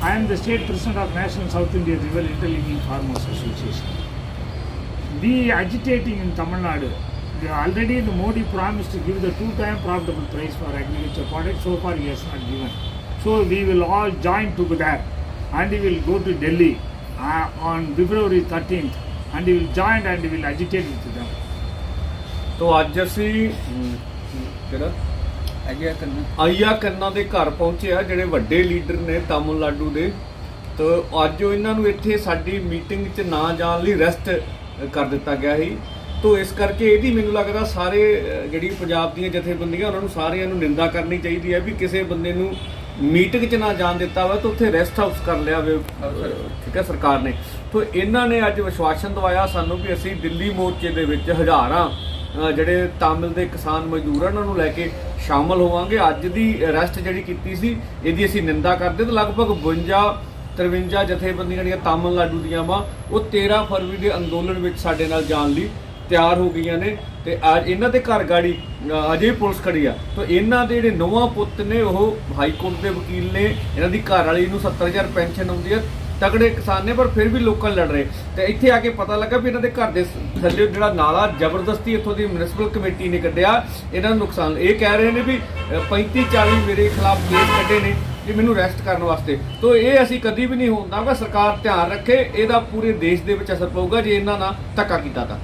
I am the state president of National South India Rural Interlinking Farmers Association. We agitating in Tamil Nadu. Already the Modi promised to give the two-time profitable price for agriculture products. So far he has not given. So we will all join together and we will go to Delhi uh, on February 13th and we will join and we will agitate with them. So Ajasi, mm. ਅੱਗੇ ਕਰਨਾ ਆਈਆ ਕੰਨਾ ਦੇ ਘਰ ਪਹੁੰਚੇ ਆ ਜਿਹੜੇ ਵੱਡੇ ਲੀਡਰ ਨੇ ਤਾਮਿਲਨਾਡੂ ਦੇ। ਤਾਂ ਅੱਜ ਉਹ ਇਹਨਾਂ ਨੂੰ ਇੱਥੇ ਸਾਡੀ ਮੀਟਿੰਗ 'ਚ ਨਾ ਜਾਣ ਲਈ ਰੈਸਟ ਕਰ ਦਿੱਤਾ ਗਿਆ ਸੀ। ਤੋਂ ਇਸ ਕਰਕੇ ਇਹਦੀ ਮੈਨੂੰ ਲੱਗਦਾ ਸਾਰੇ ਜਿਹੜੀ ਪੰਜਾਬ ਦੀਆਂ ਜਥੇਬੰਦੀਆਂ ਉਹਨਾਂ ਨੂੰ ਸਾਰਿਆਂ ਨੂੰ ਨਿੰਦਾ ਕਰਨੀ ਚਾਹੀਦੀ ਹੈ ਵੀ ਕਿਸੇ ਬੰਦੇ ਨੂੰ ਮੀਟਿੰਗ 'ਚ ਨਾ ਜਾਣ ਦਿੱਤਾ ਵਾ ਤਾਂ ਉੱਥੇ ਰੈਸਟ ਹਾਊਸ ਕਰ ਲਿਆ ਵੇ ਠੀਕ ਹੈ ਸਰਕਾਰ ਨੇ। ਤੋਂ ਇਹਨਾਂ ਨੇ ਅੱਜ ਵਿਸ਼ਵਾਸਨ ਦਵਾਇਆ ਸਾਨੂੰ ਵੀ ਅਸੀਂ ਦਿੱਲੀ ਮੋਰਚੇ ਦੇ ਵਿੱਚ ਹਜ਼ਾਰਾਂ ਜਿਹੜੇ ਤਾਮਿਲ ਦੇ ਕਿਸਾਨ ਮਜ਼ਦੂਰ ਆ ਉਹਨਾਂ ਨੂੰ ਲੈ ਕੇ ਸ਼ਾਮਲ ਹੋਵਾਂਗੇ। ਅੱਜ ਦੀ ਅਰੈਸਟ ਜਿਹੜੀ ਕੀਤੀ ਸੀ, ਇਹਦੀ ਅਸੀਂ ਨਿੰਦਾ ਕਰਦੇ ਤੇ ਲਗਭਗ 52 53 ਜਥੇਬੰਦੀਆਂ ਜਿਹੜੀਆਂ ਤਾਮਿਲਨਾਡੂ ਦੀਆਂ ਵਾ, ਉਹ 13 ਫਰਵਰੀ ਦੇ ਅੰਦੋਲਨ ਵਿੱਚ ਸਾਡੇ ਨਾਲ ਜਾਣ ਲਈ ਤਿਆਰ ਹੋ ਗਈਆਂ ਨੇ ਤੇ ਅੱਜ ਇਹਨਾਂ ਦੇ ਘਰ ਗਾੜੀ ਅਜੇ ਪੁਲਿਸ ਖੜੀ ਆ। ਤਾਂ ਇਹਨਾਂ ਦੇ ਜਿਹੜੇ ਨੌਵਾਂ ਪੁੱਤ ਨੇ, ਉਹ ਹਾਈ ਕੋਰਟ ਦੇ ਵਕੀਲ ਨੇ। ਇਹਨਾਂ ਦੀ ਘਰ ਵਾਲੀ ਨੂੰ 70000 ਪੈਨਸ਼ਨ ਆਉਂਦੀ ਆ। ਤਗੜੇ ਕਿਸਾਨ ਨੇ ਪਰ ਫਿਰ ਵੀ ਲੋਕਾਂ ਲੜ ਰਹੇ। ਤੇ ਇੱਥੇ ਆ ਕੇ ਪਤਾ ਲੱਗਾ ਵੀ ਇਹਨਾਂ ਦੇ ਘਰ ਦੇ ਥੱਲੇ ਜਿਹੜਾ ਨਾਲਾ ਜ਼ਬਰਦਸਤੀ ਇੱਥੋਂ ਦੀ ਮਿਊਨਿਸਪਲ ਕਮੇਟੀ ਨੇ ਕੱਢਿਆ। ਇਹਨਾਂ ਨੂੰ ਨੁਕਸਾਨ ਇਹ ਕਹਿ ਰਹੇ ਨੇ ਵੀ ਅ, 35 40 ਮੇਰੇ ਖਿਲਾਫ ਕੇਸ ਕੱਢੇ ਨੇ ਕਿ ਮੈਨੂੰ ਰੈਸਟ ਕਰਨ ਵਾਸਤੇ। ਤੋਂ ਇਹ ਅਸੀਂ ਕਦੀ ਵੀ ਨਹੀਂ ਹੋਣ ਦੇਵਾਂਗੇ ਸਰਕਾਰ ਧਿਆਨ ਰੱਖੇ ਇਹਦਾ ਪੂਰੇ ਦੇਸ਼ ਦੇ ਵਿੱਚ ਅਸਰ ਪਊਗਾ ਜੇ ਇਹਨਾਂ ਨਾਲ ਧੱਕਾ ਕੀਤਾ ਤਾਂ।